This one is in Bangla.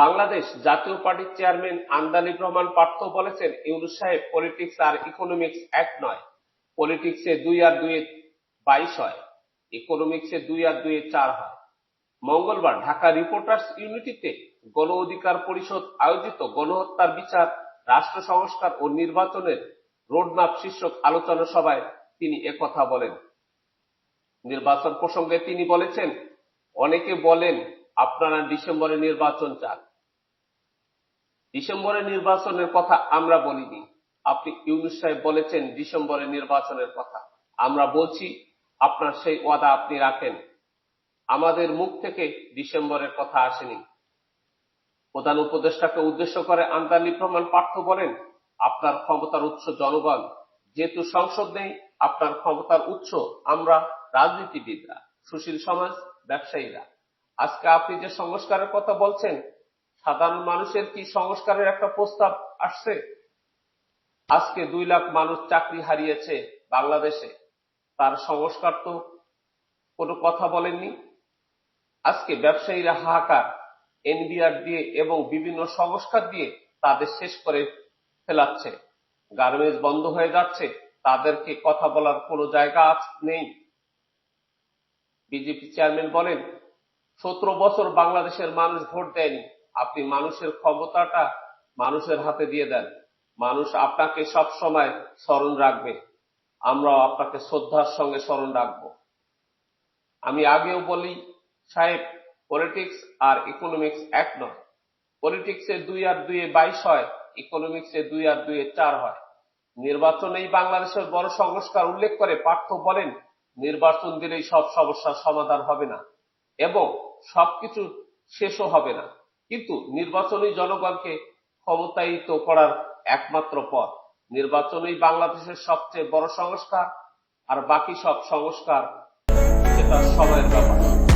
বাংলাদেশ জাতীয় পার্টির চেয়ারম্যান আন্দালিব রহমান পার্থ বলেছেন, ইউনুস সাহেব পলিটিক্স আর ইকোনমিক্স এক নয়। পলিটিক্সে দুই আর দুই বাইশ হয়, ইকোনমিক্সে দুই আর দুই চার হয়। মঙ্গলবার ঢাকা রিপোর্টার্স ইউনিটিতে গণ অধিকার পরিষদ আয়োজিত গণহত্যার বিচার, রাষ্ট্র সংস্কার ও নির্বাচনের রোডম্যাপ শীর্ষক আলোচনা সভায় তিনি একথা বলেন। নির্বাচন প্রসঙ্গে তিনি বলেছেন, অনেকে বলেন আপনারা ডিসেম্বরে নির্বাচন চান। ডিসেম্বরে নির্বাচনের কথা আমরা বলিনি। আপনি ইউনুস সাহেব বলেছেন ডিসেম্বরে নির্বাচনের কথা। আমরা বলছি, আপনার সেই ওয়াদা আপনি রাখেন। আমাদের মুখ থেকে ডিসেম্বরের কথা আসেনি। প্রধান উপদেষ্টাকে উদ্দেশ্য করে আন্দালিব প্রমাণ পার্থ বলেন, আপনার ক্ষমতার উৎস জনগণ। যেহেতু সংসদ নেই, আপনার ক্ষমতার উৎস আমরা রাজনীতিবিদরা, সুশীল সমাজ ব্যবসায়ীরা। আজকে আপনি যে সংস্কারের কথা বলছেন, সাধারণ মানুষের কি সংস্কারের একটা প্রস্তাব আসছে? আজকে দুই লাখ মানুষ চাকরি হারিয়েছে বাংলাদেশে। তার সংস্কার তো কোনো কথা বলেননি। আজকে ব্যবসায়ীরা হাহাকার, এনবিআর দিয়ে এবং বিভিন্ন সংস্কার দিয়ে তাদের শেষ করে ফেলাচ্ছে। গার্মেন্টস বন্ধ হয়ে যাচ্ছে, তাদেরকে কথা বলার কোনো জায়গা নেই। বিজেপি চেয়ারম্যান বলেন সতেরো বছর বাংলাদেশের মানুষ ভোট দেয়নি। আপনি মানুষের ক্ষমতাটা মানুষের হাতে দিয়ে দেন। মানুষ আপনাকে সব সময় স্মরণ রাখবে। আমরাও আপনাকে শ্রদ্ধার সঙ্গে স্মরণ রাখব। আমি আগেও বলি, সাহেব, পলিটিক্স আর ইকোনমিক্স এক নয়। পলিটিক্সে দুই আর দুইয়ে বাইশ হয়, ইকোনমিক্সে দুই আর দুইয়ে চার হয়। নির্বাচনেই বাংলাদেশের বড় সংস্কার উল্লেখ করে পার্থ বলেন, নির্বাচন দিলেই সব সমস্যার সমাধান হবে না। এবং সবকিছু শেষও হবে না। কিন্তু নির্বাচনী জনগণকে ক্ষমতায়িত করার একমাত্র পথ নির্বাচনই বাংলাদেশের সবচেয়ে বড় সংস্কার আর বাকি সব সংস্কার সেটা সময়ের ব্যাপার।